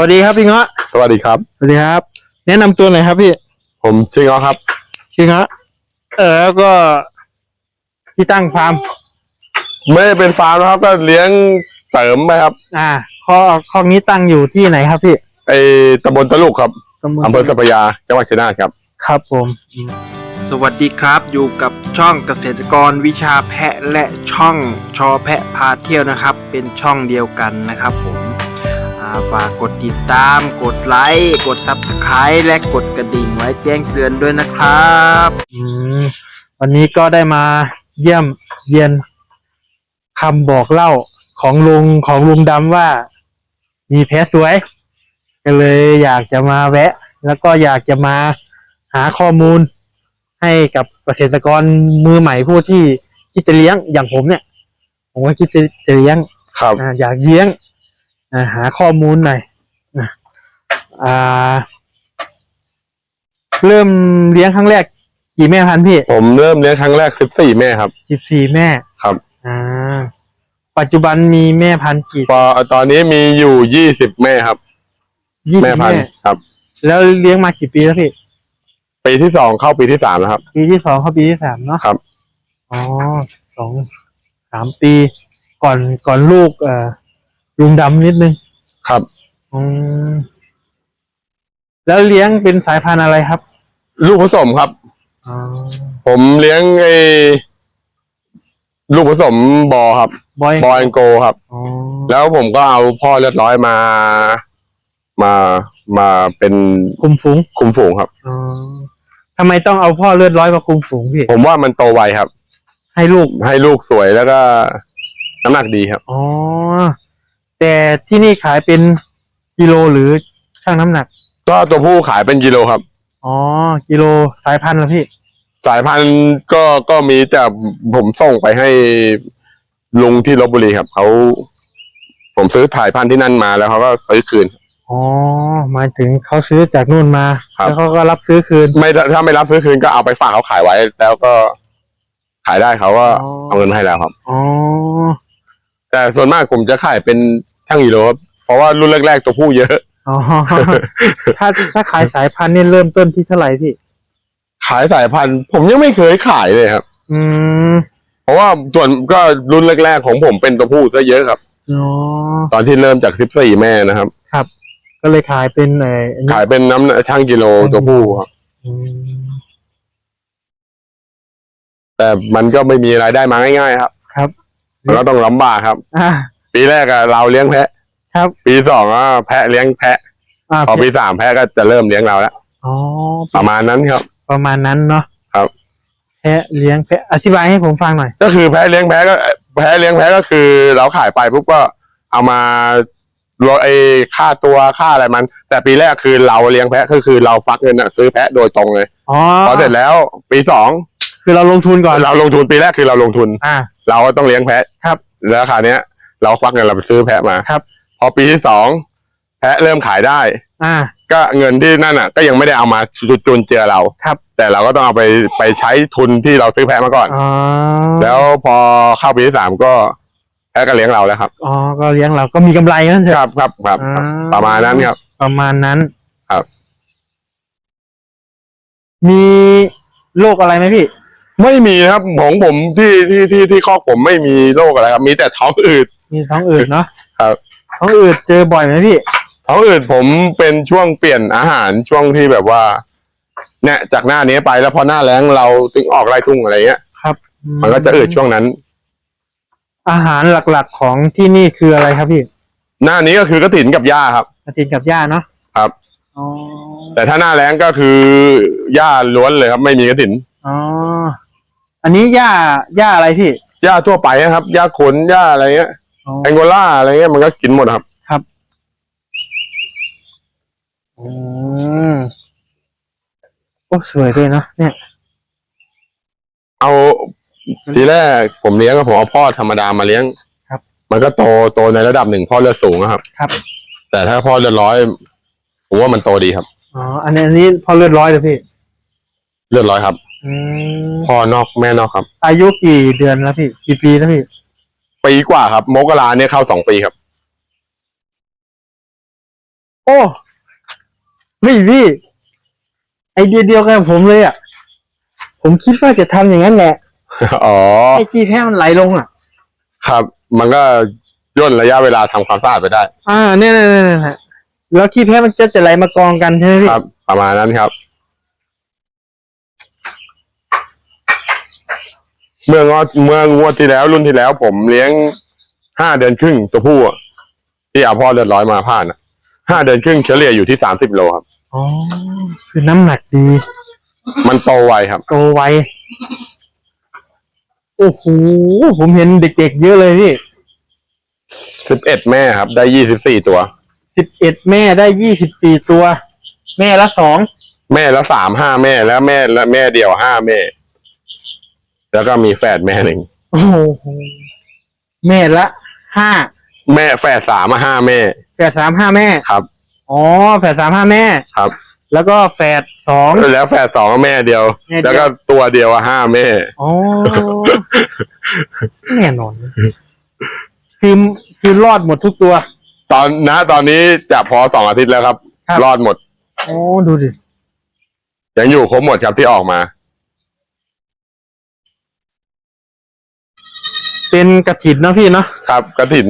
วัสดีครับพี่เงาะสวัสดีครับ สวัสดีครับ แนะนำตัวหน่อยครับพี่ผมชื่อเงาะครับ พี่เงาะเออแล้วก็ที่ตั้งฟาร์มไม่ได้เป็นฟาร์มนะครับ ก็เลี้ยงเสริมไปครับอ่าข้อข้อนี้ตั้งอยู่ที่ไหนครับพี่ไอตำบลตะลุกครับตำบลอำเภอสัพยาจังหวัดชัยนาทครับ ครับผมสวัสดีครับอยู่กับช่องเกษตรกรวิชาแพะและช่องชอแพะพาเที่ยวนะครับ เป็นช่องเดียวกันนะครับผมอ่า ฝากกดติดตาม กดไลค์ กด Subscribe และกดกระดิ่งไว้แจ้งเตือนด้วยนะครับอืมวันนี้ก็ได้มาเยี่ยมเยียนคำบอกเล่าของลุงของลุงดำว่า มีแพะสวย ก็เลยอยากจะมาแวะ แล้วก็อยากจะมาหาข้อมูล ให้กับเกษตรกรมือใหม่ผู้ที่คิดจะเลี้ยงอย่างผมเนี่ย ผมก็คิดจะจะเลี้ยงครับอ่าอยากเลี้ยงอ่า หาข้อมูลหน่อยนะอ่า เริ่มเลี้ยงครั้งแรก กี่แม่พันธุ์พี่ผมเริ่มเลี้ยงครั้งแรกสิบสี่แม่ครับ สิบสี่แม่ครับ อ่าปัจจุบันมีแม่พันธุ์กี่พอตอนนี้มีอยู่ยี่สิบแม่ครับ ยี่สิแม่บพันแม่ ธุ์ครับ แล้วเลี้ยงมากี่ปีแล้วพี่ ปีที่สองเข้าปีที่สามแล้วครับ ปีที่สองเข้าปีที่สามเนาะครับ อ๋อสองสามปี ก่อนก่อนลูก เอ่อ ลุงดำนิดนึงครับ อืมแล้วเลี้ยงเป็นสายพันธุ์อะไรครับลูกผสมครับ อ๋อผมเลี้ยงไอลูกผสมบอครับ บอยบอแองโกครับ อ๋อแล้วผมก็เอาพ่อเลือดร้อยมา มามาเป็นคุมฝูงคุมฝูงครับ อ๋อทำไมต้องเอาพ่อเลือดร้อยมาคุมฝูงพี่ผมว่ามันโตไวครับ ให้ลูกให้ลูกสวยแล้วก็น้ำหนักดีครับ อ๋อ แต่ที่นี่ขายเป็นกิโลหรือช่างน้ำหนัก ก็ตัวผู้ขายเป็นกิโลครับ อ๋อ กิโลสายพันธุ์ละพี่ สายพันธุ์ก็ก็มีแต่ผมส่งไปให้ลุงที่ลบบุรีครับเขาผมซื้อถ่ายพันธุ์ที่นั่นมาแล้วเขาก็ซื้อคืน อ๋อหมายถึงเขาซื้อจากนู่นมา ครับ แล้วเขาก็รับซื้อคืน ไม่ถ้าไม่รับซื้อคืนก็เอาไปฝากเขาขายไว้ แล้วก็ขายได้เขาก็อ๋อ เอาเงินมาให้แล้วครับ อ๋อ แต่ส่วนมากผมจะขายเป็นช่างกิโลครับเพราะว่ารุ่นแรกๆตัวผู้เยอะ อ๋อ ถ้าถ้าขายสายพันธุ์นี่เริ่มต้นที่เท่าไหร่พี่ ขายสายพันธุ์ผมยังไม่เคยขายเลยครับ อืม เพราะว่าส่วนก็รุ่นแรกๆของผมเป็นตัวผู้ซะเยอะครับ อ๋อ ตอนที่เริ่มจากสิบสี่แม่นะครับ ครับ ก็เลยขายเป็นเอ่ออันนี้ขายเป็นน้ำช่างกิโลตัวผู้ครับ อืมแต่มันก็ไม่มีรายได้มาง่ายๆครับครับมัน ก็ต้องลำบากครับ อ่า ปีแรกอะเราเลี้ยงแพะครับ ปีสองก็แพะเลี้ยงแพะ อ่าพอปีสามแพะก็จะเริ่มเลี้ยงเราแล้วอ๋อประมาณนั้นครับ ประมาณนั้นเนาะครับ แพะเลี้ยงแพะอธิบายให้ผมฟังหน่อย ก็คือแพะเลี้ยงแพะก็แพะเลี้ยงแพะก็คือ เราขายไปปุ๊บก็เอามารวมไอ้ค่าตัวค่าอะไรมัน แต่ปีแรกคือเราเลี้ยงแพะก็คือเราฟักเงินอะซื้อแพะโดยตรงเลย อ๋อพอเสร็จแล้ว ปีสอง คือเราลงทุนก่อนเราลงทุนปีแรกคือเราลงทุน อ่า เราก็ต้องเลี้ยงแพะครับ แล้วคราวเนี้ย เราควักเงินเราไปซื้อแพะมาครับ พอปีที่สองแพะเริ่มขายได้ อ่า ก็เงินที่นั่นอะ ก็ยังไม่ได้เอามาจุนเจือเราครับ แต่เราก็ต้องเอาไปไปใช้ทุนที่เราซื้อแพะมาก่อน อ๋อแล้วพอเข้าปีที่สามก็แพะก็เลี้ยงเราแล้วครับ อ๋อก็เลี้ยงเราก็มีกำไรนั่นเถคอะ รับครับครับอ่าประมาณนั้นครับ ประมาณนั้นครับ มีโรคอะไรไหมพี่ ไม่มีครับของผมที่ที่ที่ที่คอกผมไม่มีโรคอะไรครับ มีแต่ท้องอืด มีท้องอืดเนาะครับ ท้องอืดเจอบ่อยไหมพี่ ท้องอืดผมเป็นช่วงเปลี่ยนอาหารช่วงที่แบบว่า เนี่ยจากหน้านี้ไปแล้วพอหน้าแล้งเราถึงออกไร่ทุ่งอะไรเงี้ยครับ มันก็จะอืดช่วงนั้น อาหารหลักๆของที่นี่คืออะไรครับพี่หน้านี้ก็คือกระถินกับหญ้าครับกระถินกับหญ้าเนาะครับอ๋อแต่ถ้าหน้าแล้งก็คือหญ้าล้วนเลยครับ ไม่มีกระถินอ๋อ อันนี้หญ้าหญ้าอะไรพี่ หญ้าทั่วไปนะครับหญ้าขนหญ้าอะไรเงี้ยอ๋อ แองโกลาอะไรเงี้ยมันก็กินหมดครับ อืมโอ้สวยด้วยเนาะเนี่ย เอาทีแรกผมเลี้ยงก็ผมเอาพ่อธรรมดามาเลี้ยงครับมันก็โตโตในระดับหนึ่งพ่อเลือดสูงอะครับครับ แต่ถ้าพ่อเลือดร้อยผมว่ามันโตดีครับ อ๋ออันนี้อันนี้พอเลือดร้อยเลยพี่ เลือดร้อยครับ อืมพ่อนอกแม่นอกครับ อายุกี่เดือนแล้วพี่กี่ปีแล้วพี่ปีกว่าครับมกราเนี่ยเข้าสองปีครับ โอ้ไม่พี่ไอเดียเดียวกันกับผมเลยอะ ผมคิดว่าจะทำอย่างนั้นแหละอ๋อ ให้ขี้แพ้มันไหลลงอะ ครับ มันก็ย่นระยะเวลาทำความสะอาดไปได้ อ่าเนี่ยเนี่ยเนี่ยเนี่ยแล้วขี้แพ้มันจะจะไหลมากองกันใช่ไหมพี่ ครับ ประมาณนั้นครับ เมื่องวดเมื่องวดที่แล้วรุ่นที่แล้ว ผมเลี้ยงห้าเดือนครึ่งตัวผู้อะที่เอาพ่อเลือดร้อยมาผ่านอะห้าเดือนครึ่งเฉลี่ยอยู่ที่สามสิบโลครับ อ๋อ คือน้ำหนักดี มันโตไวครับ โตไว โอ้โห ผมเห็นเด็กๆเยอะเลยพี่สิบเอ็ดแม่ครับ ได้ยี่สิบสี่ตัว สิบเอ็ดแม่ได้ยี่สิบสี่ตัว แม่ละสองแม่ละสามห้าแม่แล้วแม่และแม่เดียวห้าแม่ แล้วก็มีแฝดแม่หนึ่ง โอ้โหแม่ละห้าแม่แฝดสามมาห้าแม่ แฝดสามห้าแม่ ครับ อ๋อ แฝดสามห้าแม่ ครับ แล้วก็แฝดสอง แล้วแฝดสองแม่เดียว แม่เดียว แล้วก็ตัวเดียวอะห้าแม่ อ๋อ แน่นอน คือคือรอดหมดทุกตัว ตอนนะตอนนี้จะพอสองอาทิตย์แล้วครับ ครับ รอดหมด โอ้ดูดิ ยังอยู่ครบหมดครับที่ออกมา เป็นกระถินเนาะพี่เนาะครับกระถิน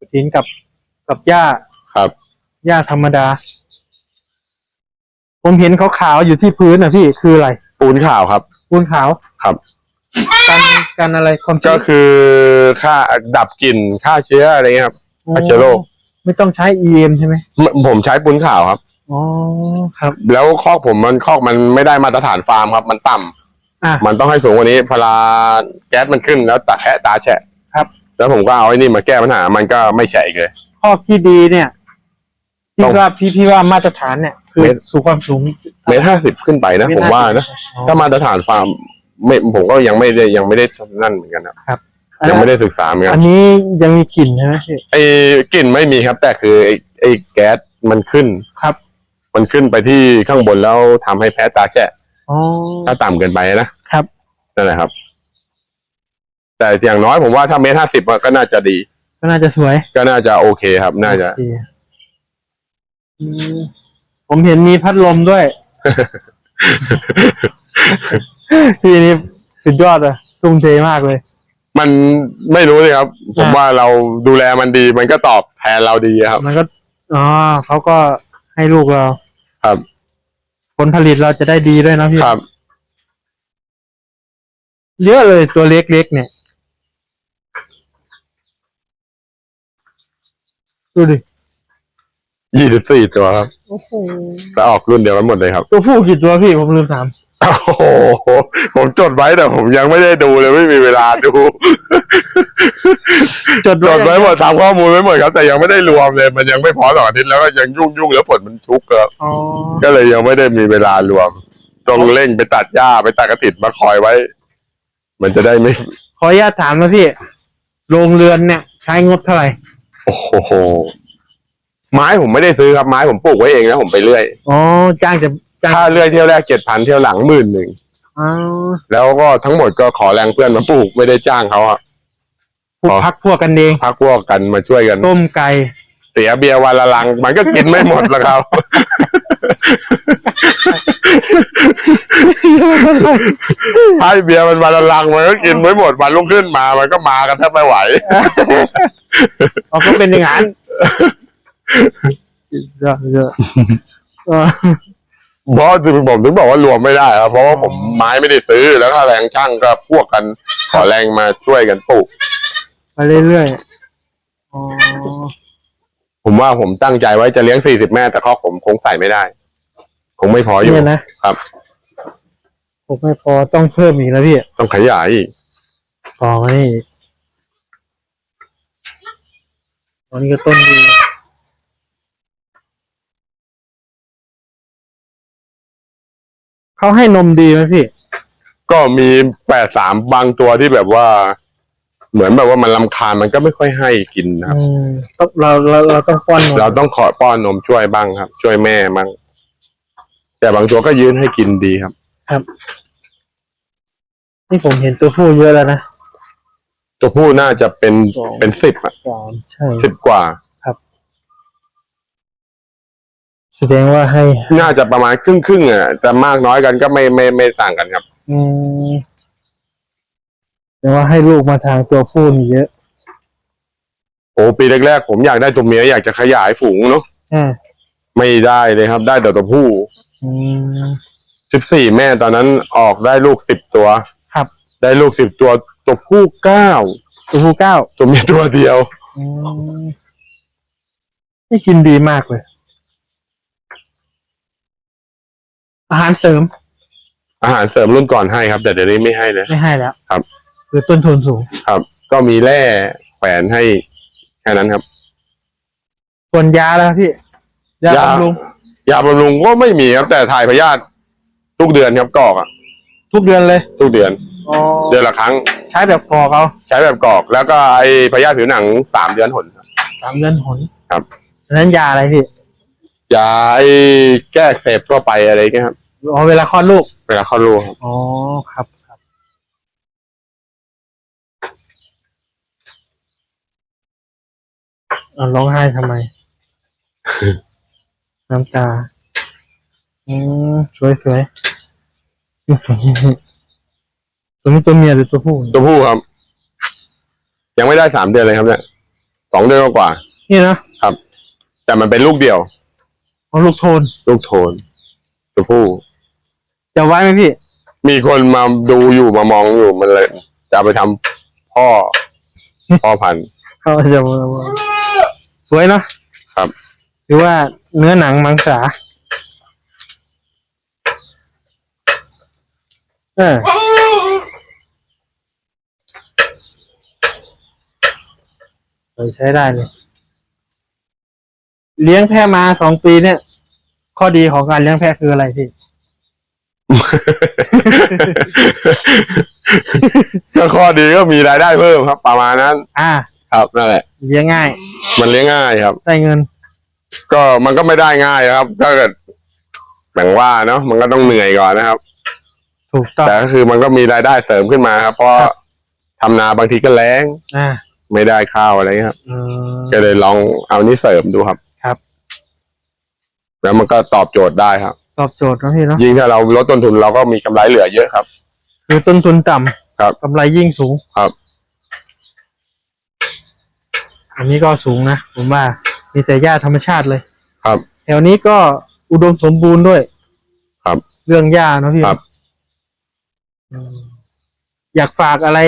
กระถินกับกับหญ้าครับหญ้าธรรมดา ผมเห็นขาวๆอยู่ที่พื้นอะพี่คืออะไรปูนขาวครับ ปูนขาวครับกันกันอะไรความก็คือค่าดับกลิ่นฆ่าเชื้ออะไรเงี้ยครับฆ่าเชื้อโรคไม่ต้องใช้ EM ใช่ไหมผมผมใช้ปูนขาวครับอ๋อครับ แล้วคอกผมมันคอกมันไม่ได้มาตรฐานฟาร์มครับ มันต่ำ อะ มันต้องให้สูงกว่านี้พลาแก๊สมันขึ้นแล้วตาแคะตาแฉะครับ แล้วผมก็เอาไอ้นี่มาแก้ปัญหามันก็ไม่แฉะอีกเลย ข้อที่ดีเนี่ยต้พี่องว่าพี่พี่ว่ามาตรฐานเนี่ย คือเมตร สู่ความสูง เมตรห้าสิบขึ้นไปนะ ผมว่านะอ๋อ ถ้ามาตรฐานฟาร์มไม่ผมก็ยังไม่ได้ยังไม่ได้นั่นเหมือนกันครับยังไม่ได้ศึกษาเหมือนกัอันนนี้ยังมีกลิ่นใช่ไหมพี่ไอ้กลิ่นไม่มีครับ แต่คือไอ้ไอ้แก๊สมันขึ้น ครับ มันขึ้นไปที่ข้างบนแล้วทำให้แพ้ตาแฉะ อ๋อถ้าต่ำเกินไปนะครับ นั่นแหละครับ แต่อย่างน้อยผมว่าถ้าเมตรห้าสิบก็น่าจะดี ก็น่าจะสวยก็น่าจะโอเคครับ น่าจะโอเคอืมผมเห็นมีพัดลมด้วย พี่นี่สุดยอดอะทุ่มเทมากเลย มันไม่รู้เลยครับ ผมอ่าว่าเราดูแลมันดี มันก็ตอบแทนเราดีครับ มันก็อ๋อเขาก็ให้ลูกเรา ครับ ผลผลิตเราจะได้ดีด้วยนะพี่ครับ เยอะเลยตัวเล็กๆเนี่ย ดูดิ ยี่สิบสี่ตัวครับโอ้โห แต่ออกรุ่นเดียวกันหมดเลยครับ ตัวผู้กี่ตัวพี่ผมลืมถาม โอ้โหผมจดไว้แต่ผมยังไม่ได้ดูเลยไม่มีเวลาดู จดจดไว้หมดทำข้อมูลไว้หมดครับ แต่ยังไม่ได้รวมเลย มันยังไม่พอสองอาทิตย์แล้วก็ยังยุ่งยุ่งๆแล้วฝนมันชุกครับอ๋อก็เลยยังไม่ได้มีเวลารวมต้องเร่งไปตัดหญ้าไปตัดกระถินมาคอยไว้ มันจะได้ไม่ขออนุญาตถามนะพี่โรงเรือนเนี่ย ใช้งบเท่าไหร่โอ้โหไม้ผมไม่ได้ซื้อครับไม้ผมปลูกไว้เองแล้วผมไปเรื่อยอ๋อจ้างจะ จ้างถ้าเรื่อยเที่ยวแรกเจ็ดพันเที่ยวหลังหมื่นหนึ่งอ๋อแล้วก็ทั้งหมดก็ขอแรงเพื่อนมาปลูกไม่ได้จ้างเขาอะพวกอ๋อพักพวกกันเองพักพวกกันมาช่วยกัน ต้มไก่เสียเบียร์วันละลัง มันก็กินไม่หมดแล้วครับให้เบียร์มันวันละลังมันก็กินไม่หมดวันรุ่งขึ้นมา มันก็มากันแทบไม่ไหวเอาก็เป็นอย่างนั้นเยอะเยอะ เออเพราะถึงผมถึงบอกว่ารวมไม่ได้ครับเพราะว่าผมไม้ไม่ได้ซื้อแล้วค่าแรงช่างก็พวกกันขอแรงมาช่วยกันปลูก ไปเรื่อยๆอ๋อผมว่าผมตั้งใจไว้จะเลี้ยงสี่สิบแม่แต่ข้อผมคงใส่ไม่ได้ คงไม่พออยู่เนี่ยนะครับ ผมไม่พอต้องเพิ่มอีกแล้วพี่ต้องขยายอีกต่อมานี่อีกอันนี้ก็ต้นดี เขาให้นมดีไหมพี่ ก็มีแปดสามบางตัวที่แบบว่า เหมือนแบบว่ามันลำคาญมันก็ไม่ค่อยให้กินนะครับ อืมต้องเราเราเราต้องป้อนนมเราต้องขอป้อนนมช่วยบ้างครับ ช่วยแม่บ้างแต่บางตัวก็ยืนให้กินดีครับครับนี่ผมเห็นตัวผู้เยอะแล้วนะตัวผู้น่าจะเป็นสองเป็นสิบอะสามใช่สิบกว่า ครับ แสดงว่าให้ น่าจะประมาณครึ่งครึ่งๆอะแต่มากน้อยกันก็ไม่ไม่ไม่ต่างกันครับ อืมแสดงว่าให้ลูกมาทางตัวผู้นี่เยอะ โอ้ปีแรกๆผมอยากได้ตัวเมียอยากจะขยายฝูงเนาะอ่าไม่ได้เลยครับ ได้แต่ตัวผู้อืม สิบสี่แม่ตอนนั้นออกได้ลูกสิบตัวครับ ได้ลูกสิบตัวตัวผู้เก้าตัวผู้เก้าตัวเมียตัวเดียว อืมนี่กินดีมากเลย อาหารเสริม อาหารเสริมรุ่นก่อนให้ครับ แต่เดี๋ยวนี้ไม่ให้แล้วไม่ให้แล้วครับ คือต้นทุนสูง ครับ ก็มีแร่แขวนให้แค่นั้นครับ ส่วนยาแล้วพี่ ยายาบำรุง ยาบำรุงก็ไม่มีครับ แต่ถ่ายพยาธิทุกเดือนครับกรอกอะทุกเดือนเลย ทุกเดือนอ๋อเดือนละครั้ง ใช้แบบพอเขาใช้แบบกรอก แล้วก็ไอพยาธิผิวหนังสามเดือนหนครับสามเดือนหนครับอันนั้นยาอะไรพี่ ยาไอแก้อักเสพทั่วไปอะไรเงี้ยครับ อ๋อเวลาคลอดลูก เวลาเข้ารูกครับอ๋อครับครับ เอาร้องไห้ทำไม น้ำตา อืมสวยสวยตัวนี้ตัวเมียหรือตัวผู้ตัวผู้ครับ ยังไม่ได้สามเดือนเลยครับเนี่ยสองเดือนกว่านี่นะๆแต่มันเป็นลูกเดียวเอาลูกโทน ลูกโทนตัวผู้ จะไว้ไหมพี่ มีคนมาดูอยู่มามองอยู่มันเลย จะเอาไปทำพ่อ พ่อพันธุ์เขาจะสวยเนาะครับ หรือว่าเนื้อหนังมังสาเออเออใช้ได้เลยเลี้ยงแพะมาสองปีเนี่ย ข้อดีของการเลี้ยงแพะคืออะไรพี่ ก็ข้อดีก็มีรายได้เพิ่มครับ ประมาณนั้น อ่า ครับนั่นแหละ เลี้ยงง่ายมันเลี้ยงง่ายครับ ได้เงิน ก็มันก็ไม่ได้ง่ายครับ ถ้าเกิดแบ่งว่าเนาะมันก็ต้องเหนื่อยก่อนนะครับ ถูกต้อง แต่ก็คือมันก็มีรายได้เสริมขึ้นมาครับ เพราะครับ ทำนาบางทีก็แล้ง อ่าไม่ได้ข้าวอะไรเงี้ยครับ อืม ก็เลยลองเอานี้เสริมดูครับครับ แล้วมันก็ตอบโจทย์ได้ครับ ตอบโจทย์นะพี่เนาะยิ่งถ้าเราลดต้นทุนเราก็มีกำไรเหลือเยอะครับ คือต้นทุนต่ำครับ กำไรยิ่งสูง ครับ อันนี้ก็สูงนะผมว่ามีแต่หญ้าธรรมชาติเลยครับ แถวนี้ก็อุดมสมบูรณ์ด้วยครับเรื่องหญ้าเนอะพี่ครับ อืมอยากฝากอะไร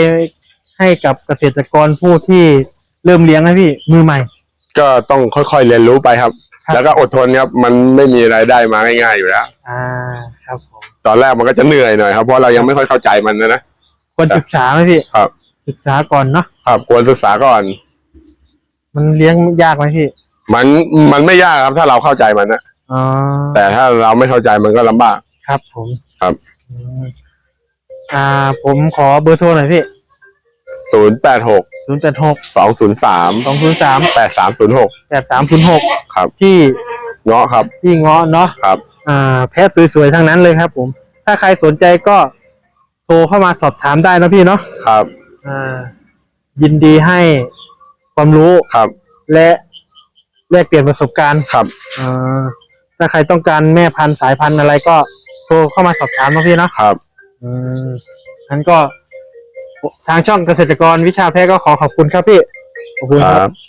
ให้กับเกษตรกรผู้ที่เริ่มเลี้ยงนะพี่มือใหม่ ก็ต้องค่อยๆเรียนรู้ไปครับ ครับ แล้วก็อดทนครับมันไม่มีรายได้มาง่ายๆอยู่แล้ว อ่าครับผมตอนแรกมันก็จะเหนื่อยหน่อยครับเพราะเรายังไม่ค่อยเข้าใจมันนะนะ ควรศึกษาไหมพี่ครับ ศึกษาก่อนเนาะครับควรศึกษาก่อน มันเลี้ยงยากไหมพี่มันมันไม่ยากครับถ้าเราเข้าใจมันนะอ๋อแต่ถ้าเราไม่เข้าใจมันก็ลำบาก ครับผมครับ อืมอ่า ผมขอเบอร์โทรหน่อยพี่ ศูนย์แปดหก ศูนย์แปดหกสองศูนย์สามสองศูนย์สามแปดสามศูนย์หกแปดสามศูนย์หกครับที่เงาะครับที่เงาะเนาะครับ อ่า แพทย์สวยๆทั้งนั้นเลยครับ ผม ถ้าใครสนใจก็โทรเข้ามาสอบถามได้นะพี่เนาะครับ อ่า ยินดีให้ความรู้ครับ และแลกเปลี่ยนประสบการณ์ครับอ่าถ้าใครต้องการแม่พันธุ์สายพันธุ์อะไรก็โทรเข้ามาสอบถามนะพี่เนาะครับ อืมงั้นก็ ทางช่องเกษตรกรวิชาแพทย์ก็ขอขอบคุณครับพี่ ขอบคุณคครัรับ บ